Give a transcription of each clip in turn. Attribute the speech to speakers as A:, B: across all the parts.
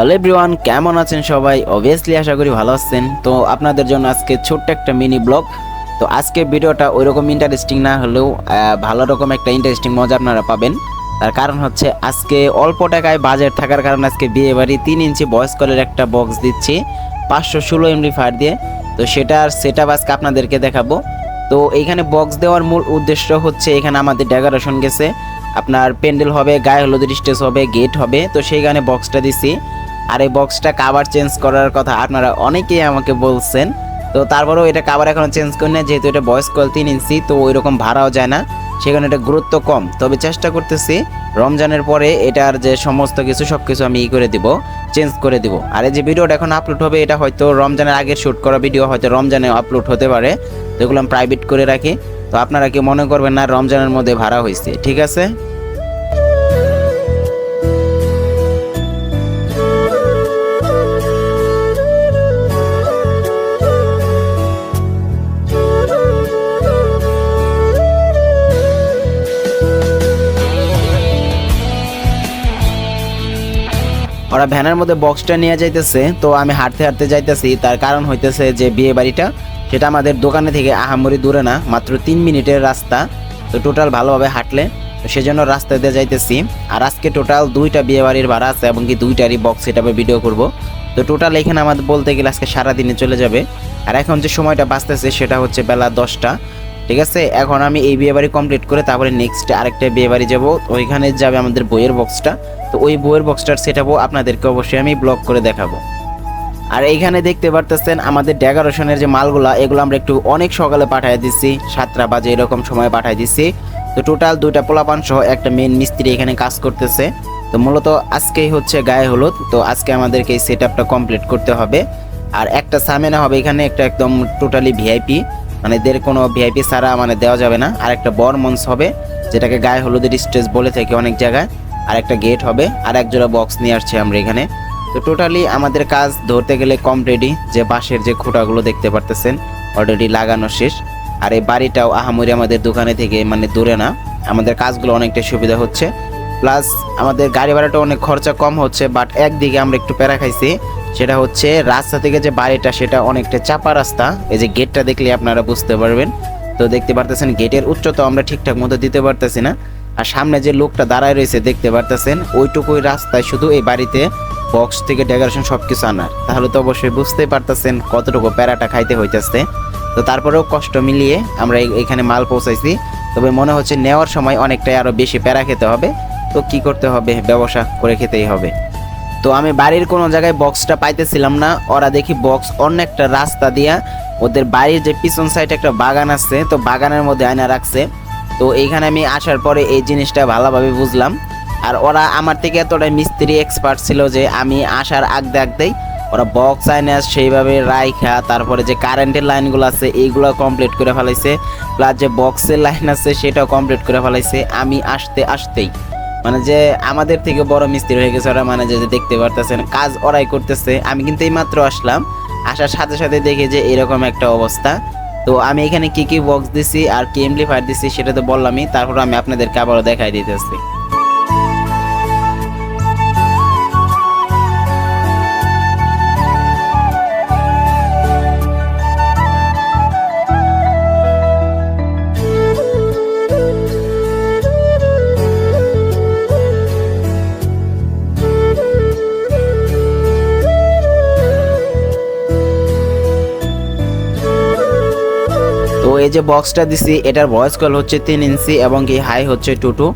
A: Hello everyone কেমন আছেন সবাই? অবভিয়াসলি আশা করি ভালো আছেন। তো আপনাদের জন্য আজকে ছোট্ট একটা মিনি ব্লগ তো আজকে ভিডিওটা ওইরকম ইন্টারেস্টিং না হলেও ভালো রকম একটা ইন্টারেস্টিং মজা আপনারা পাবেন। তার কারণ হচ্ছে আজকে অল্প টাকায় বাজেট থাকার কারণে আজকে বিয়ে বাড়ি তিন ইঞ্চি ভয়েস কলের একটা বক্স দিচ্ছি, পাঁচশো ষোলো এমবি ফায়ার দিয়ে। তো সেটার আপ আজকে আপনাদেরকে দেখাবো। তো এইখানে বক্স দেওয়ার মূল উদ্দেশ্য হচ্ছে, এখানে আমাদের ডেকোরেশন গেছে। আপনার প্যান্ডেল হবে, গায়ে হলুদের স্টেজ হবে গেট হবে। তো সেইখানে বক্সটা দিছি। আর এই বক্সটা কাভার চেঞ্জ করার কথা আপনারা অনেকেই আমাকে বলছেন। তো তারপরেও এটা কাভার এখনও চেঞ্জ করি না যেহেতু এটা বয়স কল তিন ইঞ্চি তো ওই রকম ভাড়াও যায় না। সেখানে এটা গুরুত্ব কম। তবে চেষ্টা করতেছি, রমজানের পরে এটার যে সমস্ত কিছু সব কিছু আমি ই করে দিব চেঞ্জ করে দিব। আর এই যে ভিডিওটা এখন আপলোড হবে, এটা হয়তো রমজানের আগের শ্যুট করা ভিডিও হয়তো রমজানে আপলোড হতে পারে। তো এগুলো আমি প্রাইভেট করে রাখি। তো আপনারা কি মনে করবেন না, রমজানের মধ্যে ভাড়া হয়েছে, ঠিক আছে? ওরা ভ্যানের মধ্যে বক্সটা নিয়ে যাইতেছে, তো আমি হাঁটতে হাঁটতে যাইতেছি। তার কারণ হইতেছে যে বিয়ে বাড়িটা সেটা আমাদের দোকানে থেকে আহামরি দূরে না, মাত্র তিন মিনিটের রাস্তা। তো টোটাল ভালোভাবে হাঁটলে, তো সেজন্য রাস্তা দিয়ে যাইতেছি। আর আজকে টোটাল দুইটা বিয়ে বাড়ির ভাড়া আছে এবং কি দুইটারই বক্স সেটাপে ভিডিও করব। তো টোটাল এখানে আমাদের বলতে গেলে আজকে সারাদিনে চলে যাবে। আর এখন যে সময়টা বাঁচতেছে, সেটা হচ্ছে বেলা দশটা। ঠিক আছে? এখন আমি এই বিয়ে বাড়ি কমপ্লিট করে তারপরে নেক্সট আরেকটা বিয়ে বাড়ি যাব। ওইখানে যাবে আমাদের বইয়ের বক্সটা তো ওই বইয়ের বক্সটার সেটাবো আপনাদেরকে অবশ্যই আমি ব্লগ করে দেখাবো। আর এইখানে দেখতে পারতেছেন আমাদের ডেকোরেশনের যে মালগুলা, এগুলো আমরা একটু অনেক সকালে পাঠিয়ে দিচ্ছি সাতটা বাজে এরকম সময় পাঠিয়ে দিচ্ছি তো টোটাল দুইটা পোলাপান সহ একটা মেন মিস্ত্রি এখানে কাজ করতেছে। তো মূলত আজকেই হচ্ছে গায়ে হলুদ। তো আজকে আমাদেরকে এই সেট কমপ্লিট করতে হবে। আর একটা সামেনা হবে এখানে, একটা একদম টোটালি ভিআইপি মানে এদের কোনো ভিআইপি ছাড়া মানে দেওয়া যাবে না। আর একটা বর মঞ্চ হবে, যেটাকে গায়ে হলুদের স্টেজ বলে থাকে অনেক জায়গায়। আর একটা গেট হবে, আর এক জোড়া বক্স নিয়ে আসছে আমরা এখানে। তো টোটালি আমাদের কাজ ধরতে গেলে কম রেডি যে বাঁশের যে খুঁটাগুলো দেখতে পারতেছেন অলরেডি লাগানো শেষ। আর এই বাড়িটাও আহামরি আমাদের দোকানে থেকে মানে দূরে না, আমাদের কাজগুলো অনেকটা সুবিধা হচ্ছে। প্লাস আমাদের গাড়ি ভাড়াটা অনেক খরচা কম হচ্ছে বাট একদিকে আমরা একটু প্যারা খাইছি সেটা হচ্ছে রাস্তা থেকে যে বাড়িটা, সেটা অনেকটা চাপা রাস্তা। এই যে গেটটা দেখলে আপনারা বুঝতে পারবেন। তো দেখতে পারতেছেন, গেটের উচ্চতা আমরা ঠিকঠাক মতো দিতে পারতেছি না। আর সামনে যে লোকটা দাঁড়ায় রয়েছে, দেখতে পারতেছেন, ওইটুকুই রাস্তায় শুধু এই বাড়িতে বক্স থেকে ডেকোরেশন সব কিছু আনার। তাহলে তো অবশ্যই বুঝতেই পারতেছেন কতটুকু প্যারাটা খাইতে হইতেছে। তো তারপরেও কষ্ট মিলিয়ে আমরা এখানে মাল পৌঁছাইছি। তবে মনে হচ্ছে নেওয়ার সময় অনেকটাই আরও বেশি প্যারা খেতে হবে। তো কি করতে হবে? ব্যবসা করে খেতেই হবে। তো আমি বাড়ির কোনো জায়গায় বক্সটা পাইতেছিলাম না। ওরা দেখি বক্স অন্য একটা রাস্তা দিয়া ওদের বাড়ির যে পিছন সাইডে একটা বাগান আছে, তো বাগানের মধ্যে আয়না রাখছে। তো এইখানে আমি আসার পরে এই জিনিসটা ভালোভাবে বুঝলাম। আর ওরা আমার থেকে এতটাই মিস্ত্রি এক্সপার্ট ছিল যে আমি আসার আগদে আগদেই ওরা বক্স আয়না সেইভাবে রাইখা, তারপরে যে কারেন্টের লাইনগুলো আছে, এইগুলো কমপ্লিট করে ফেলাইছে। প্লাস যে বক্সের লাইন আছে, সেটাও কমপ্লিট করে ফেলাইছে। আমি আসতে আসতেই মানে যে আমাদের থেকে বড় মিস্ত্রি হয়ে গেছে, ওরা মানে যে দেখতে পারতেছেন কাজ ওরাই করতেছে। আমি কিন্তু এই মাত্র আসলাম, আসার সাথে সাথে দেখে যে এরকম একটা অবস্থা। তো আমি এখানে কি কি বক্স দিছি আর কি এমপ্লিফায়ার দিছি সেটা তো বললামই, তারপর আমি আপনাদেরকে আবারও দেখাই দিতেছি। এই যে বক্সটা দিছি, এটার ভয়েস কল হচ্ছে তিন ইঞ্চি এবং কি হাই হচ্ছে টু টু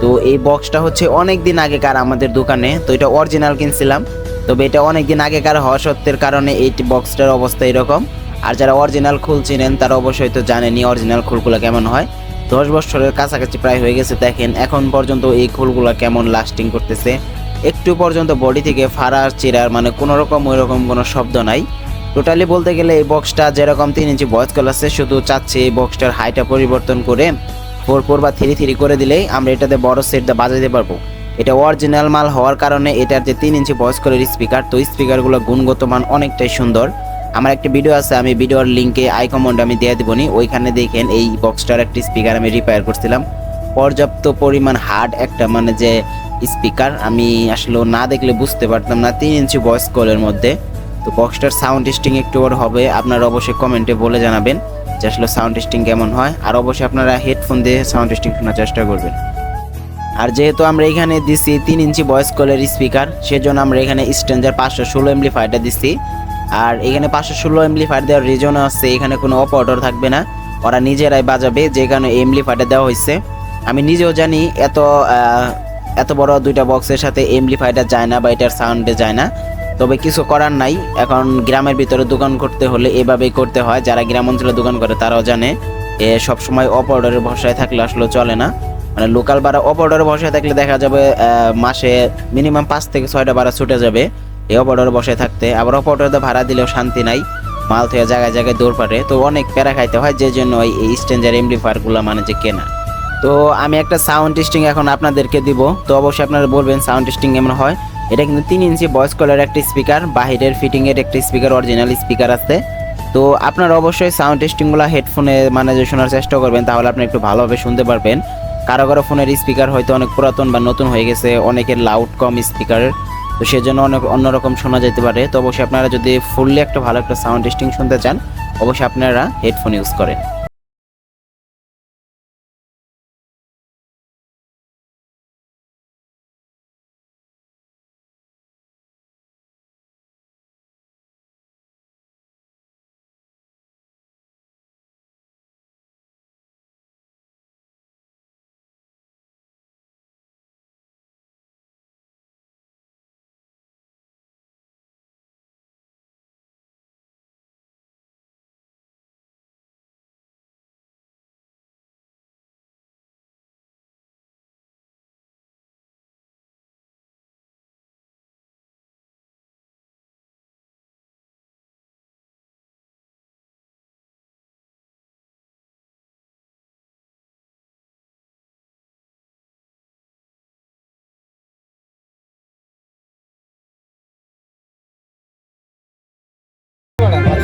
A: তো এই বক্সটা হচ্ছে অনেক দিন আগেকার আমাদের দোকানে, তো এটা অরিজিনাল কিনছিলাম। তবে এটা অনেক দিন আগেকার হওয়া সত্ত্বের কারণে এই বক্সটার অবস্থা এরকম। আর যারা অরিজিনাল খুল চিনেন, তারা অবশ্যই তো জানেনই অরিজিনাল খুলগুলো কেমন হয়। দশ বছরের কাছাকাছি প্রায় হয়ে গেছে, দেখেন এখন পর্যন্ত এই খুলগুলো কেমন লাস্টিং করতেছে। একটু পর্যন্ত বডি থেকে ফাড়ার চিরার মানে কোনো রকম ওই রকম কোনো শব্দ নাই। টোটালি বলতে গেলে এই বক্সটা যেরকম তিন ইঞ্চি বয়স কল আছে, শুধু চাচ্ছি এই বক্সটার হাইটা পরিবর্তন করে ফোর ফোর বা থ্রি থ্রি করে দিলেই আমরা এটাতে বড় সেটটা বাজাতে পারব। এটা অরিজিনাল মাল হওয়ার কারণে এটার যে তিন ইঞ্চি বয়স কলের স্পিকার তো স্পিকারগুলো গুণগত মান অনেকটাই সুন্দর। আমার একটা ভিডিও আছে, আমি ভিডিওর লিঙ্কে আই কমেন্ট আমি দিয়ে দিবনি, ওইখানে দেখেন এই বক্সটার একটা স্পিকার আমি রিপেয়ার করছিলাম। পর্যাপ্ত পরিমাণ হার্ড একটা মানে যে স্পিকার আমি আসলে না দেখলে বুঝতে পারতাম না তিন ইঞ্চি ভয়েস কলের মধ্যে। তো বক্সটার সাউন্ড টেস্টিং একটু ওর হবে। আপনারা অবশ্যই কমেন্টে বলে জানাবেন যে আসলে সাউন্ড টেস্টিং কেমন হয়। আর অবশ্যই আপনারা হেডফোন দিয়ে সাউন্ড টেস্টিং শোনার চেষ্টা করবেন। আর যেহেতু আমরা এখানে দিছি তিন ইঞ্চি ভয়েস কলের স্পিকার সেজন্য আমরা এখানে স্ট্যান্ডার পাঁচশো ষোলো এমলি ফায়ারটা দিচ্ছি আর এখানে পাঁচশো ষোলো এমলি ফায়ার দেওয়ার রিজন আছে, এখানে কোনো অপারেটর থাকবে না। ওরা নিজেরাই বাজাবে, যে কারণে এমলি ফায়ারটা দেওয়া হয়েছে। আমি নিজেও জানি এত এত বড় দুইটা বক্সের সাথে এমলি ফায়ারটা যায় না বা এটার সাউন্ডে যায় না। তবে কিছু করার নাই। এখন গ্রামের ভিতরে দোকান করতে হলে এভাবেই করতে হয়। যারা গ্রাম অঞ্চলে দোকান করে তারাও জানে, এ সবসময় অপারেটরের ভরসায় থাকলে আসলে চলে না। মানে লোকাল বাড়া অপারেটরের ভরসায় থাকলে দেখা যাবে মাসে মিনিমাম পাঁচ থেকে ছয়টা ভাড়া ছুটে যাবে এই অপারেটরের বসায় থাকতে। আবার অপারেটরদের ভাড়া দিলেও শান্তি নাই, মাল থেকে জায়গায় জায়গায় দৌড় পারে। তো অনেক প্যারা খাইতে হয়, যে জন্য এই- স্ট্যান্ডার এমপ্লিফায়ারগুলো মানে যে কেনা। তো আমি একটা সাউন্ড টেস্টিং এখন আপনাদেরকে দিব। তো অবশ্যই আপনারা বলবেন সাউন্ড টেস্টিং কেমন হয়। এটা কিন্তু তিন ইঞ্চি ভয়েস কলের একটা স্পিকার বাহিরের ফিটিংয়ের একটি স্পিকার অরিজিনাল স্পিকার আছে। তো আপনারা অবশ্যই সাউন্ড টেস্টিংগুলো হেডফোনে মানে যে শোনার চেষ্টা করবেন, তাহলে আপনি একটু ভালোভাবে শুনতে পারবেন। কারও কারও ফোনের স্পিকার হয়তো অনেক পুরাতন বা নতুন হয়ে গেছে, অনেকের লাউড কম স্পিকারের তো সেজন্য অনেক অন্যরকম শোনা যেতে পারে। তো অবশ্যই আপনারা যদি ফুললি একটা ভালো একটা সাউন্ড টেস্টিং শুনতে চান, অবশ্যই আপনারা হেডফোন ইউজ করেন। 안